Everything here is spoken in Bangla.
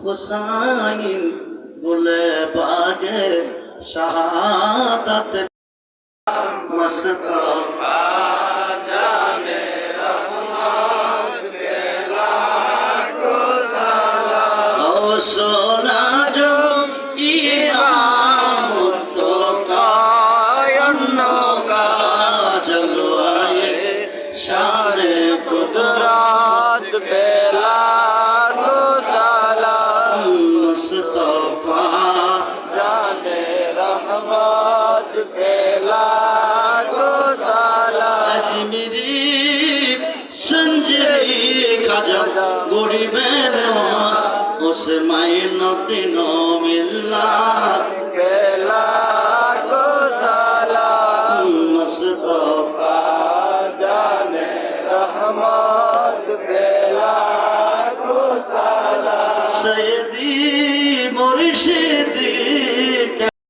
হুসাইন গুলে বাগে শাহাদাত। মুস্তফা জানে ও ইমাম তো কায়ন কা জলওয়ায়ে শানে বেলা কো সালাম আজমিরি সঞ্জয় খাজা গরিবের হস উস মাইন দিন মিল্লা বেলা কো সালাম মুস্তফা জানে রহমত বেলা কো সালাম সৈয়দি